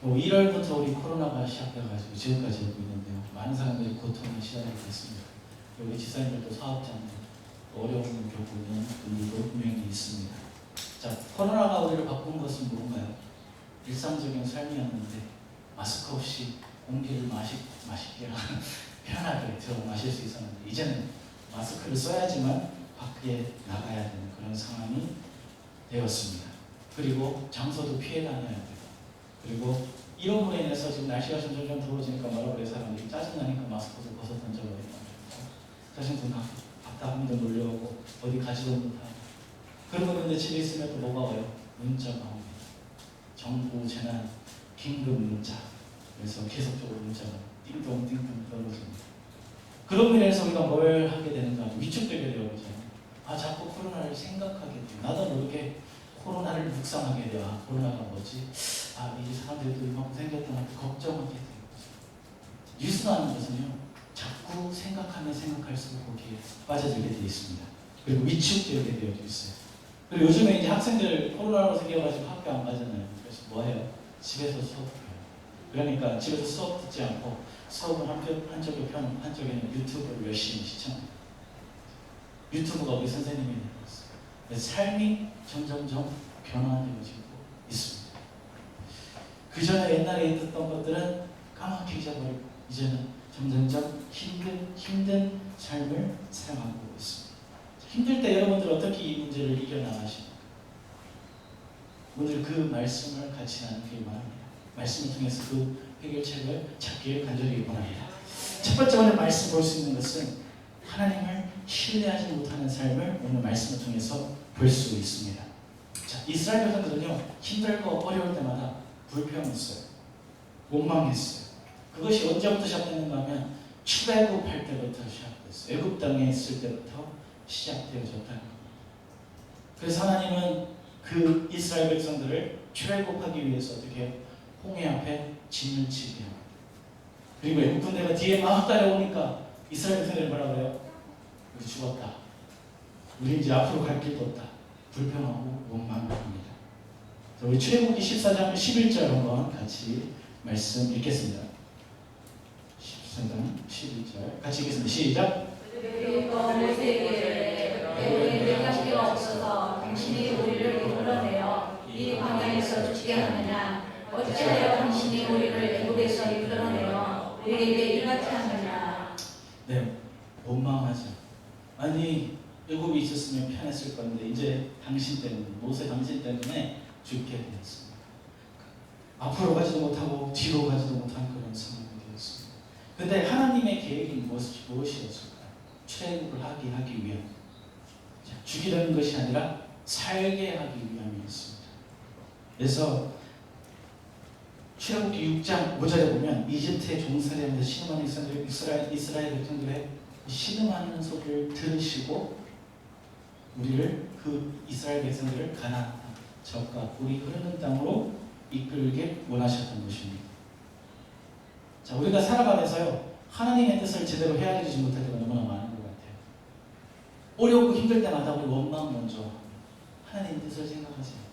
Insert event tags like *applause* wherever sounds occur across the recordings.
뭐 1월부터 우리 코로나가 시작돼가지고 지금까지 오고 있는데요. 많은 사람들이 고통에 시달리고 있습니다. 우리 지사님들도 사업자들 어려움을 겪고 있는 분들도 분명히 있습니다. 자, 코로나가 우리를 바꾼 것은 뭔가요? 일상적인 삶이었는데 마스크 없이 공기를 마시, 마시기가 *laughs* 편하게 들어 마실 수 있었는데 이제는 마스크를 써야지만 밖에 나가야 되는 그런 상황이 되었습니다. 그리고 장소도 피해 다녀야 돼요. 그리고 이런 으로 인해서 지금 날씨가 점점 점 더워지니까 말아버려 사람들이 짜증나니까 마스크도 벗어 던져버리고 자신도 막 답답함도 몰려오고 어디 가지도 못하고 그러고 있는데 집에 있으면 또 뭐가 와요? 문자가 옵니다. 정부 재난 긴급 문자 그래서 계속적으로 문자가 띵동띵동 떨어집니다. 그런 면에서 우리가 뭘 하게 되는가 위축되게 되어오죠. 아 자꾸 코로나를 생각하게 돼요. 나도 모르게 코로나를 묵상하게. 아 코로나가 뭐지? 아이 사람들도 이만큼 생겼구나 걱정하게 돼요. 뉴스라는 것은요 자꾸 생각하면 생각할수록 거기에 빠져들게 되어 있습니다. 그리고 위축되게 되어 있어요. 그리고 요즘에 이제 학생들 코로나로 생겨가지고 학교 안 가잖아요. 그래서 뭐 해요? 집에서 수업해요. 그러니까 집에서 수업 듣지 않고 수업을 한편, 한쪽에 편, 한쪽에는 유튜브를 열심히 시청합니다. 유튜브가 우리 선생님이 되었어요. 삶이 점점점 변화되어지고 있습니다. 그 전에 옛날에 있었던 것들은 까맣게 잊어버리고 이제는 점점점 힘든 힘든 삶을 살아가고 있습니다. 힘들 때 여러분들 어떻게 이 문제를 이겨나가십니까? 오늘 그 말씀을 같이 나누길 바랍니다. 말씀을 통해서 그 해결책을 찾기를 간절히 원합니다. 첫 번째 오늘 말씀 볼 수 있는 것은 하나님을 신뢰하지 못하는 삶을 오늘 말씀을 통해서 볼 수 있습니다. 자, 이스라엘 백성들은요 힘들고 어려울 때마다 불평했어요. 원망했어요. 그것이 언제부터 시작됐는가 하면 출애굽할 때부터 시작됐어요. 애굽 땅에 있을 때부터 시작되어졌다는 겁니다. 그래서 하나님은 그 이스라엘 백성들을 출애굽하기 위해서 어떻게? 홍해 앞에 진을 치게 합니다. 그리고 애국 군대가 뒤에 막 따라오니까 이스라엘 백성들이 뭐라고 해요? 우리 죽었다. 우리 이제 앞으로 갈 길도 없다. 불평하고 원망합니다. 자, 우리 출애굽기 14장 11절 한번 같이 말씀 읽겠습니다. 14장 11절 같이 읽겠습니다. 시작. 그리고 모세에게 우리 내가 필요 없어서 당신이 우리를 이끌어내어 이 광야에서 죽게 하느냐 어찌하여 당신이 우리를 애국에서 이끌어내어 우리에게 이같이 하느냐 네, 원망하죠. 아니 애굽이 있었으면 편했을 건데 이제 당신 때문에 모세 당신 때문에 죽게 되었습니다. 앞으로 가지도 못하고 뒤로 가지도 못한 그런 상황이 되었습니다. 근데 하나님의 계획이 무엇이, 무엇이었을까요? 출애굽을 하게 하기 위한 자, 죽이려는 것이 아니라 살게 하기 위함이었습니다. 그래서 출애굽기 6장 5절에 보면 이집트의 종살이하면서 이스라엘, 이스라엘, 이스라엘 백성들의 신음하는 소리를 들으시고 우리를 그 이스라엘 백성들을 가나안 땅, 적과 우리 흐르는 땅으로 이끌게 원하셨던 것입니다. 자, 우리가 살아가면서요 하나님의 뜻을 제대로 헤아리지 못할 때가 너무나 많은 것 같아요. 어렵고 힘들 때마다 우리 원망 먼저. 하나님 뜻을 생각하지 않고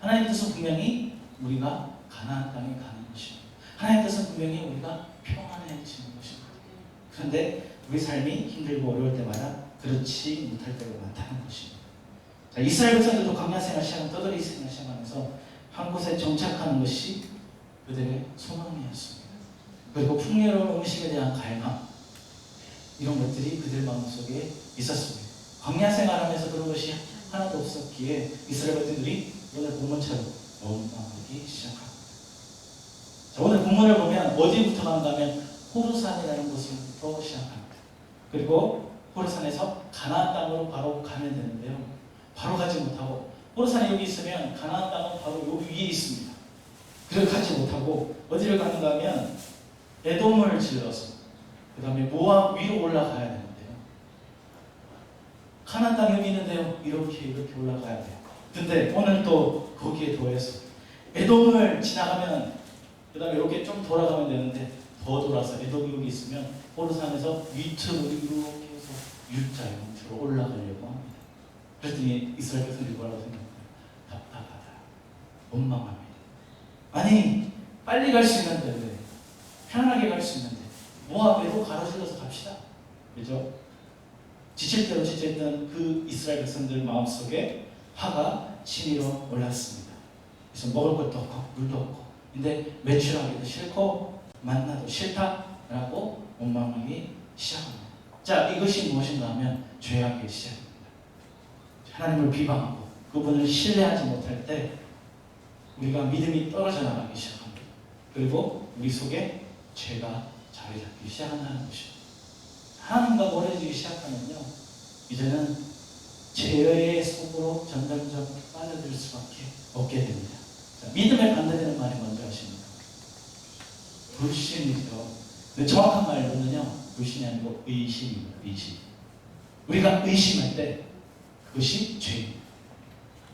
하나님 뜻은 분명히 우리가 가나안 땅에 가는 것입니다. 하나님 뜻은 분명히 우리가 평안해지는 것입니다. 그런데 우리 삶이 힘들고 어려울 때마다 그렇지 못할 때가 많다는 것입니다. 자, 이스라엘 백성들도 광야 생활 시작한 떠돌이 생활 시작하면서 한 곳에 정착하는 것이 그들의 소망이었습니다. 그리고 풍요로운 음식에 대한 갈망 이런 것들이 그들 마음속에 있었습니다. 광야 생활하면서 그런 것이 하나도 없었기에 이스라엘 백성들이 오늘 본문처럼 원망하기 시작합니다. 자, 오늘 본문을 보면 어디부터 가는가 하면 호르산이라는 곳부터 시작합니다. 그리고 호르산에서 가나안 땅으로 바로 가면 되는데요. 바로 가지 못하고 호르산이 여기 있으면 가나안 땅은 바로 여기 위에 있습니다. 그걸 가지 못하고 어디를 가는가 하면 에돔을 질러서 그 다음에 모압 위로 올라가야 되는데요. 가나안 땅 여기 있는데요. 이렇게 이렇게 올라가야 돼요. 근데 오늘 또 거기에 더해서 에돔을 지나가면 그 다음에 이렇게 좀 돌아가면 되는데 더 돌아서 에돔이 여기 있으면 호르산에서 밑으로 이렇게 해서 U자 형태로 올라가려고 합니다. 그랬더니 이스라엘 백성들이 뭐라고 생각해요? 답답하다. 원망합니다. 아니 빨리 갈 수 있는데 왜? 편안하게 갈 수 있는데 모압에도 가로질러서 갑시다. 그죠? 지칠 대로 지쳤던 그 이스라엘 백성들 마음속에 화가 치밀어 올랐습니다. 그래서 먹을 것도 없고 물도 없고 근데 매출하기도 싫고 만나도 싫다 라고 원망하기 시작합니다. 자 이것이 무엇인가 하면 죄악의 시작입니다. 하나님을 비방하고 그분을 신뢰하지 못할 때 우리가 믿음이 떨어져 나가기 시작합니다. 그리고 우리 속에 죄가 자리 잡기 시작한다는 것입니다. 하나님과 멀어지기 시작하면요, 이제는 죄의 속으로 점점점 빠져들 수밖에 없게 됩니다. 자, 믿음에 반대되는 말이 뭔지 아십니까? 불신이죠. 정확한 말로는요, 불신이 아니고 의심입니다. 의심. 우리가 의심할 때 그것이 죄입니다.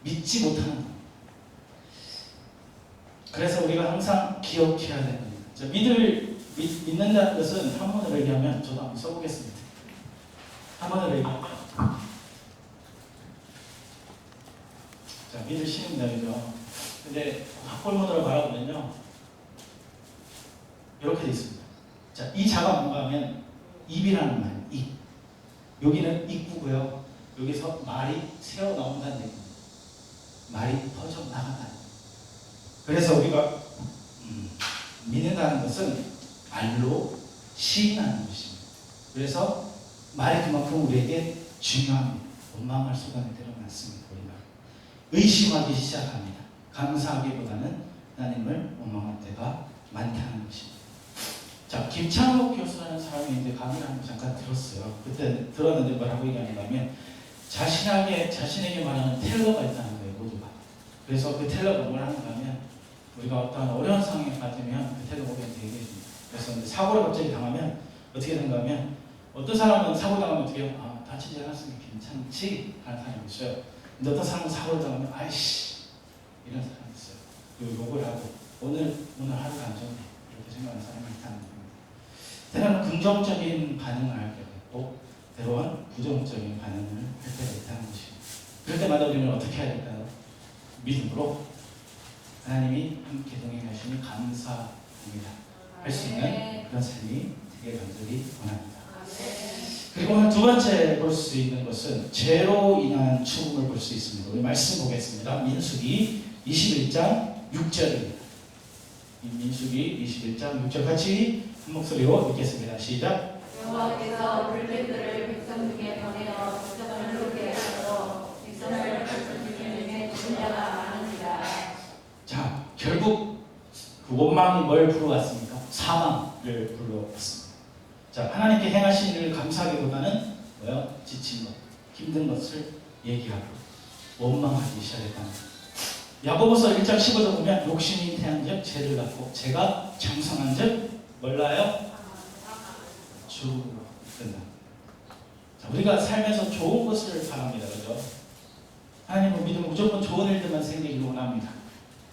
믿지 못하는 겁니다. 그래서 우리가 항상 기억해야 됩니다. 자, 믿을 믿, 믿는다는 것은 한문으로 얘기하면 저도 한번 써보겠습니다. 한문으로 얘기하면 자 믿으시는 거죠. 근데 학벌문으로 바라보면요 이렇게 돼 있습니다. 자, 이 자가 뭔가 하면 입이라는 말, 입. 여기는 입구고요. 여기서 말이 새어 나온다는 얘기입니다. 말이 퍼져 나간다는 그래서 우리가 음, 믿는다는 것은 말로 시인하는 것입니다. 그래서 말이 그만큼 우리에게 중요합니다. 원망할 수단이 드러났습니다. 우리가 의심하기 시작합니다. 감사하기보다는 하나님을 원망할 때가 많다는 것입니다. 자, 김창욱 교수라는 사람이 이제 강의를 한번 잠깐 들었어요. 그때 들었는데 뭐라고 얘기하냐면 자신에게 자신에게 말하는 텔러가 있다는 거예요, 모두가. 그래서 그 텔러가 뭘 하는가 하면 우리가 어떤 어려운 상황에 빠지면 그 텔러 보면 되게 해줍니다. 그래서 사고를 갑자기 당하면 어떻게 되는가 하면 어떤 사람은 사고 당하면 어떻게 해요? 아, 다치지 않았으면 괜찮지? 하는 사람이 있어요. 근데 어떤 사람은 사고를 당하면 아이씨 이런 사람이 있어요. 그리고 욕을 하고 오늘 오늘 하루가 안 좋네 이렇게 생각하는 사람이 있다는 겁니다. 때로는 긍정적인 반응을 할 때가 있고 때로는 부정적인 반응을 할 때가 있다는 것입니다. 그럴 때마다 우리는 어떻게 해야 될까요? 믿음으로 하나님이 함께 동행하시니 감사합니다. 할 수 있는 그런 삶이 되게 간절히 원합니다. 그리고 두 번째 볼 수 있는 것은 죄로 인한 죽음을 볼 수 있습니다. 우리 말씀 보겠습니다. 민수기 21장 6절입니다. 민수기 21장 6절 같이 한 목소리로 읽겠습니다. 시작. 여호와께서 불뱀들을 백성 중에 보내어 백성을 놀게 하시고 백성을 백성 중에 죽은 자가 많으니라. 자, 결국 그 원망이 뭘 불러왔습니까? 사망을 불러왔습니다. 자, 하나님께 행하신 일을 감사하기보다는 뭐요? 지친 것, 힘든 것을 얘기하고 원망하기 시작했다는 거예요. 야고보서 1장 15절 보면 욕심이 태한 즉 죄를 갖고 죄가 장성한 즉 몰라요? 죽음으로 끝나. 자, 우리가 살면서 좋은 것을 바랍니다. 그죠? 하나님을 믿으면 무조건 좋은 일들만 생기길 원합니다.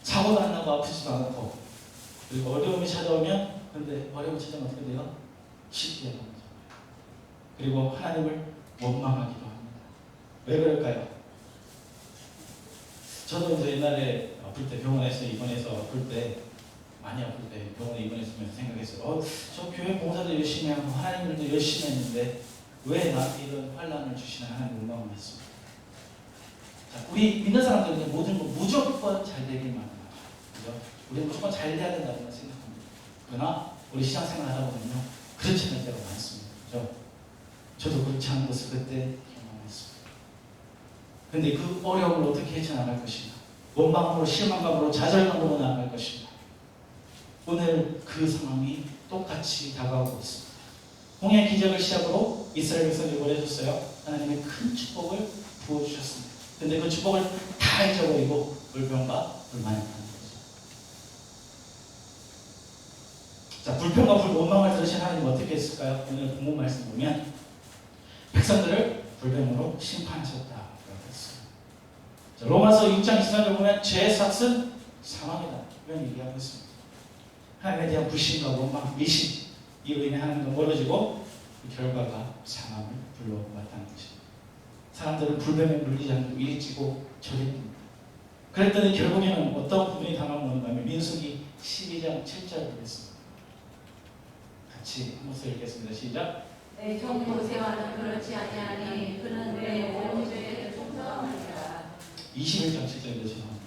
사고도 안 나고 아프지도 않고 그리고 어려움이 찾아오면 근데 어려움이 찾아오면 어떻게 돼요? 쉽게 되는 거죠. 그리고 하나님을 원망하기도 합니다. 왜 그럴까요? 저도 이제 옛날에 아플 때 병원에서 입원해서 아플 때 많이 아플 때 병원에 입원했으면서 생각했어요. 어, 저 교회 봉사도 열심히 하고 하나님을도 열심히 했는데 왜 나한테 이런 환란을 주시나 하나님 원망을 했습니다. 자, 우리 믿는 사람들은 모든 거 무조건 잘 되기만 합니다. 그죠? 우리는 무조건 잘 돼야 된다고 생각합니다. 그러나 우리 신앙생활 하다 보면요. 그렇지 않을 때가 많습니다. 그죠? 저도 그렇지 않은 것을 그때 경험했습니다. 근데 그 어려움을 어떻게 헤쳐나갈 것인가? 원망으로, 실망감으로, 좌절감으로 나아갈 것인가? 오늘 그 상황이 똑같이 다가오고 있습니다. 홍해 기적을 시작으로 이스라엘 백성들이 보내줬어요. 하나님의 큰 축복을 부어주셨습니다. 근데 그 축복을 다 잊어버리고 하는 거죠. 자, 불평과 불 원망을 들으신 하나님 어떻게 했을까요? 오늘 본문 말씀 보면 백성들을 했어요. 자, 로마서 6장 24절 보면 죄의 삭은 사망이다. 이런 얘기하고 있습니다. 하나님에 대한 불신과 원망, 미신 이로 인해 하나님과 멀어지고 그 결과가 사망을 불러왔다는 것입니다. 사람들은 불뱀에 물리지 않고 저리 듭니다. 그랬더니 결국에는 어떤 부분이 당하면 하면 민숙이 12장 7절 보겠습니다. 같이 한 목소리 읽겠습니다. 시작. 내종 모세와는 그렇지 아니하니 그는 내 오른쪽에 충성하니라 21장 7절입니다. 죄송합니다.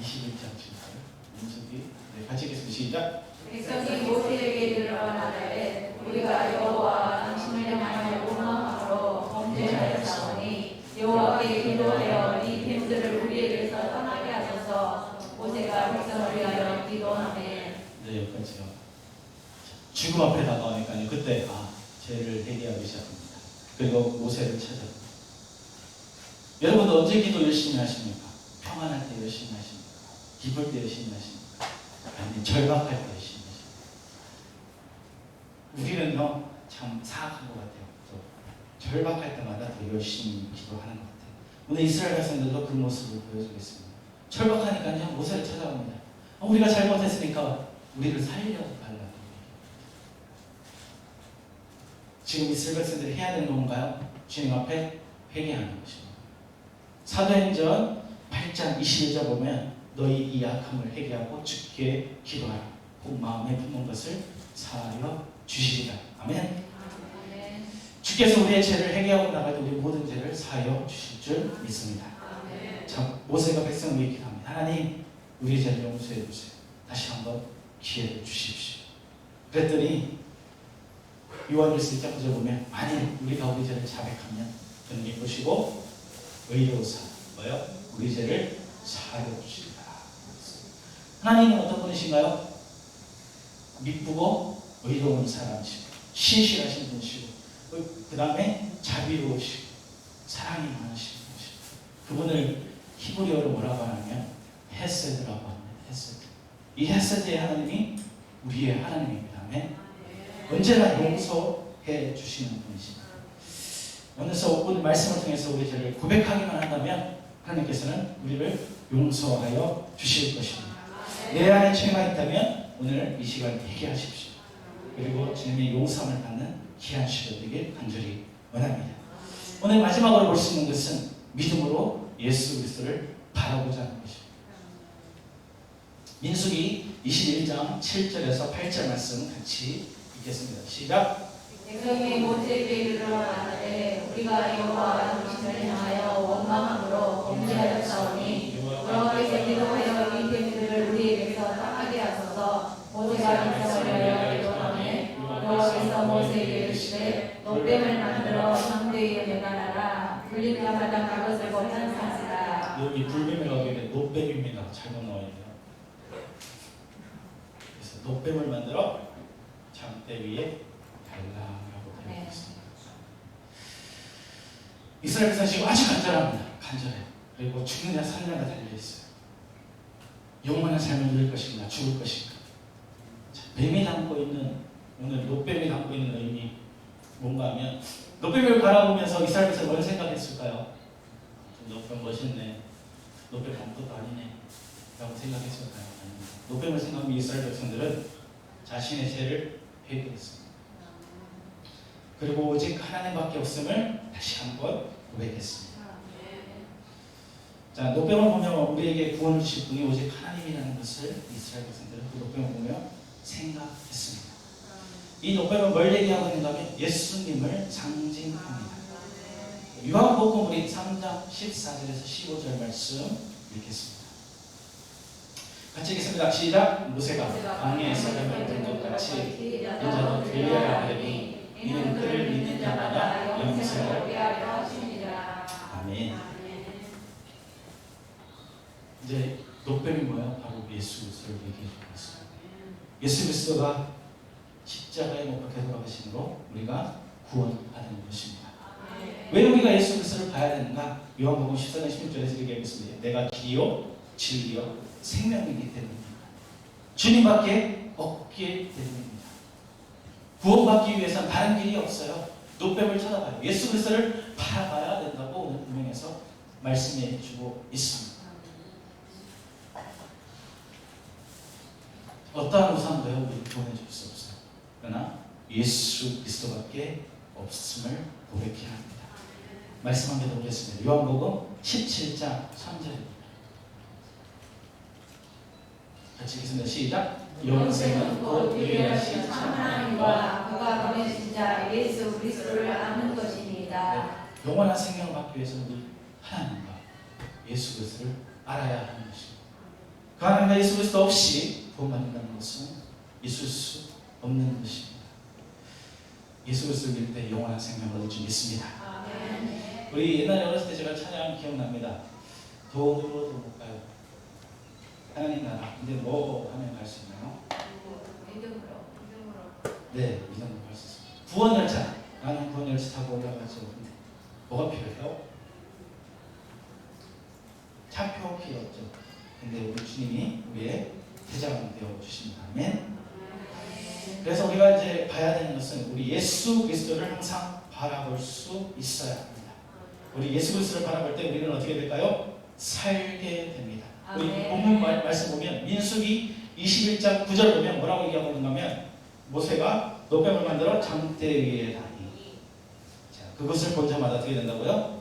21장 7절. 민수기. 네, 같이 읽겠습니다. 시작. 백성이 모세에게 이르러 말하되 우리가 여호와 당신을 향하여 원망함으로 범죄하였사오니 여호와께 기도하여 이 뱀들을 우리에게서 떠나게 하소서 모세가 백성을 위하여 기도하매 네, 여기까지요. 죽음 앞에 다가오니까요. 그때 아 죄를 회개하기 시작합니다. 그리고 모세를 찾아요. 여러분도 언제 기도 열심히 하십니까? 평안할 때 열심히 하십니까? 기쁠 때 열심히 하십니까? 아니면 절박할 때 열심히 하십니까? 우리는요 참 사악한 것 같아요. 또 절박할 때마다 더 열심히 기도하는 것 같아요. 오늘 이스라엘 백성들도 그 모습을 보여주겠습니다. 절박하니까요 모세를 찾아갑니다. 어, 우리가 잘못했으니까 우리를 살려 달라고. 지금 이스라엘 백성들이 해야 되는 건가요? 주님 앞에 회개하는 것입니다. 사도행전 8장 21절 보면 너희 이 약함을 회개하고 주께 기도하라. 곧 마음에 품은 것을 사하여 주시리라. 아멘. 아멘 주께서 우리의 죄를 회개하고 나갈 때 우리 모든 죄를 사하여 주실 줄 믿습니다. 아멘 자, 모세가 백성을 위해 기도합니다. 하나님, 우리 죄를 용서해 주세요. 다시 한번 기회를 주십시오. 그랬더니 요한일서 1장 9절 보면 만일 우리가 우리 죄를 자백하면 그는 기쁘시고 의로우사 뭐요? 우리 죄를 사하여 주시리라. 하나님은 어떤 분이신가요? 미쁘고 의로운 사람이시고 신실하신 분이시고 그 다음에 자비로우시고 사랑이 많으신 분이시고 그분을 히브리어로 뭐라고 하냐면 헤세드라고 합니다. 헤세드. 이 헤세드의 하나님이 우리의 하나님입니다. 아멘. 언제나 용서해 주시는 분이십니다. 오늘서 오늘 말씀을 통해서 우리 죄를 고백하기만 한다면 하나님께서는 우리를 용서하여 주실 것입니다. 내 안에 죄가 있다면 오늘 이 시간 회개하십시오. 그리고 주님의 용서함을 받는 귀한 시간 되길 간절히 원합니다. 오늘 마지막으로 볼 수 있는 것은 믿음으로 예수 그리스도를 바라보자 하는 것입니다. 민수기 21장 7절에서 8절 말씀 같이 읽겠습니다. 시작. 백성이 모세에게 이르러 말하되 우리가 여호와 당신을 향하여 원망함으로 범죄하였사오니 여호와께서 기도하여 이 뱀들을 우리에게서 떠나게 하소서 모세가 백성을 위하여 기도하매 여호와께서 모세에게 이르시되 노뱀을 만들어 상대에 매달아라 불린 자마다 그것을 보면 사시라 여기 불뱀이라고 하게 노뱀입니다. 잘못 나와야 돼요. 그래서 노뱀을 만들어 장대 위에 달라라고 되어 네. 있습니다. 이스라엘 백성이 아주 간절합니다. 간절해. 그리고 죽느냐 사느냐가 달려 있어요. 영원한 삶을 누릴 것인가 죽을 것인가. 자, 뱀이 담고 있는 오늘 노뱀이 담고 있는 의미 뭔가 하면 노뱀을 바라보면서 백성이 뭘 생각했을까요? 노뱀 멋있네. 노뱀 아무것도 아니네. 라고 생각했을까요? 노뱀을 생각하면 이스라엘 백성들은 자신의 죄를 회개했습니다. 그리고 오직 하나님밖에 없음을 다시 한번 고백했습니다. 자, 노뱀을 보면 우리에게 구원을 주실 분이 오직 하나님이라는 것을 이스라엘 백성들은 그 노뱀을 보며 생각했습니다. 이 노뱀은 뭘 얘기하고 있는가 하면 예수님을 상징합니다. 요한복음 우리 3장 14절에서 15절 말씀 읽겠습니다. 같이 읽겠습니다. 시작. 모세가 광야에서 뱀을 든것 같이 인자도 그리하여 하리니 이는 그를 믿는 자마다 영생을 위하여 하시니라 아멘. 이제 노뱀이 뭐야? 바로 예수 그리스도를 얘기해 주고 있어요. 예수 그리스도가 십자가에 못 박혀 돌아가심으로 우리가 구원받은 것입니다. 왜 우리가 예수 그리스도를 봐야 되는가? 요한복음 14장 16절에서 이렇게 하겠습니다. 내가 길이요 진리요 생명이기 때문입니다. 주님밖에 없기 때문입니다. 구원받기 위해서는 다른 길이 없어요. 노뱀을 찾아봐요. 예수 그리스도를 바라봐야 된다고 오늘 분명해서 말씀해 주고 있습니다. 어떠한 우상도요 우리 보내줄 수 없어요. 그러나 예수 그리스도밖에 없음을 고백해야 합니다. 말씀 한개더 보겠습니다. 요한복음 17장 3절입니다. 같이 같이 읽겠습니다. 시작. 영생은 곧 유일하신 참 하나님과 그가 보내신 자 예수 그리스도를 아는 것입니다. 영원한 생명을 받기 위해서 우리 하나님과 예수 그리스도를 알아야 하는 것입니다. 그 하나님과 예수 그리스도 없이 구원받는다는 것은 있을 수 없는 것입니다. 예수 그리스도를 믿을 때 영원한 생명을 얻을 줄 믿습니다. 아멘. 우리 옛날에 어렸을 때 제가 찬양 기억납니다. 돈으로도 못 가요. 하나님 나라. 근데 뭐 하면 갈 수 있나요? 믿음으로 믿음으로 네, 믿음으로 갈 수 있습니다. 구원 열차. 나는 구원 열차 타고 올라가죠. 근데 뭐가 필요해요? 차표 필요 없죠. 근데 우리 주님이 우리의 대장이 되어 주십니다. 아멘. 그래서 우리가 이제 봐야 되는 것은 우리 예수 그리스도를 항상 바라볼 수 있어야 합니다. 우리 예수 그리스도를 바라볼 때 우리는 어떻게 될까요? 살게 됩니다. 우리. 본문 말, 말씀 보면 민수기 21장 9절 보면 뭐라고 얘기하고 있는가 하면 모세가 노뱀을 만들어 장대 위에 다니 자, 그것을 본 자마다 어떻게 된다고요?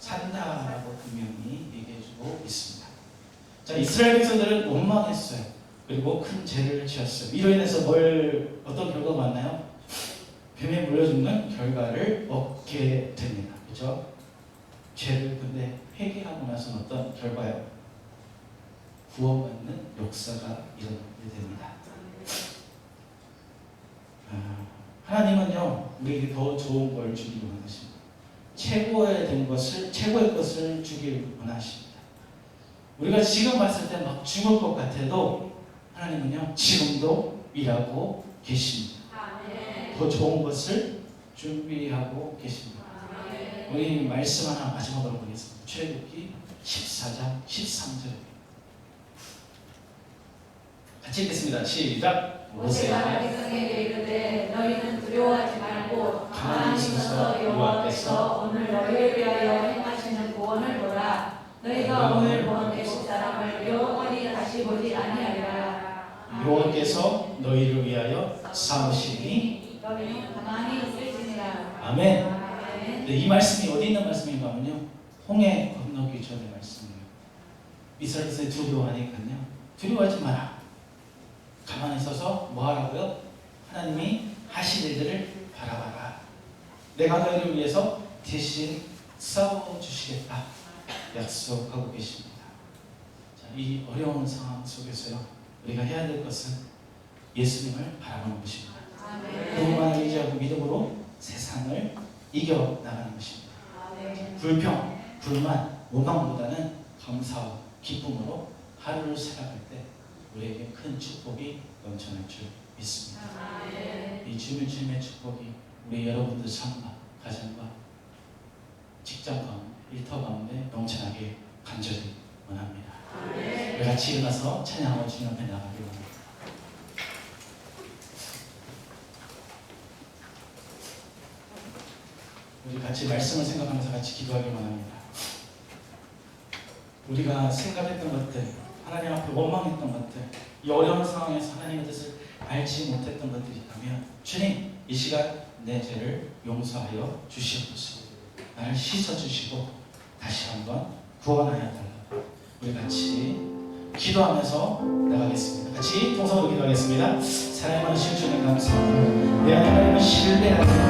산다라고 분명히 얘기해주고 있습니다. 자 이스라엘 백성들은 원망했어요. 그리고 큰 죄를 지었어요. 이로 인해서 뭘 어떤 결과가 왔나요? 뱀에 물려 죽는 결과를 얻게 됩니다. 그렇죠? 죄를 근데 회개하고 나서는 어떤 결과요? 구원받는 역사가 일어나게 됩니다. 아, 하나님은요 우리에게 더 좋은 걸 주기를 원하십니다. 최고의 된 것을 최고의 것을 주기를 원하십니다. 우리가 지금 봤을 때 막 죽을 것 같아도 하나님은요 지금도 일하고 계십니다. 더 좋은 것을 준비하고 계십니다. 우리 말씀 하나 마지막으로 보겠습니다. 출애굽기 14장 13절입니다. 같이 읽겠습니다. 시작. 모세가 백성에게 이르되 너희는 두려워하지 말고 가만히 서서 여호와께서 오늘 너희를 위하여 행하시는 구원을 보라 너희가 오늘 본애굽 사람을 영원히 다시 보지 아니하리라 여호와께서 너희를 위하여 삼으시니 너희는 가만히 있을지니라 아멘. 아멘 네, 이 말씀이 어디 있는 말씀인가 하면요. 홍해 건너기 전의 말씀이에요. 이스라엘에서 두려워하니까요. 두려워하지 마라. 가만히 서서 뭐 하라고요? 하나님이 하실 일들을 바라봐라. 내가 너희를 위해서 대신 싸워 주시겠다. 약속하고 계십니다. 자, 이 어려운 상황 속에서요. 우리가 해야 될 것은 예수님을 바라보는 것입니다. 그분만을 의지하고 믿음으로 세상을 이겨 나가는 것입니다. 불평, 불만, 원망보다는 감사와 기쁨으로 하루를 살아갈 때 우리에게 큰 축복이 넘쳐날 줄 믿습니다. 이 주민 주님의 축복이 우리 여러분들 삶과 가정과 직장 가운데 일터 가운데 넘쳐나게 간절히 원합니다. 우리 같이 일어나서 찬양하고 주님 앞에 나가기 원합니다. 우리 같이 말씀을 생각하면서 같이 기도하기 원합니다. 우리가 생각했던 것들, 하나님 앞에 원망했던 것들, 이 어려운 상황에서 하나님의 뜻을 알지 못했던 것들이 있다면 주님 이 시간 내 죄를 용서하여 주시옵소서. 나를 씻어 주시고 다시 한번 구원하여 달라. 우리 같이 기도하면서 나가겠습니다. 같이 통성으로 기도하겠습니다. 사랑하는 주님 감사합니다. 내 하나님을 신뢰하는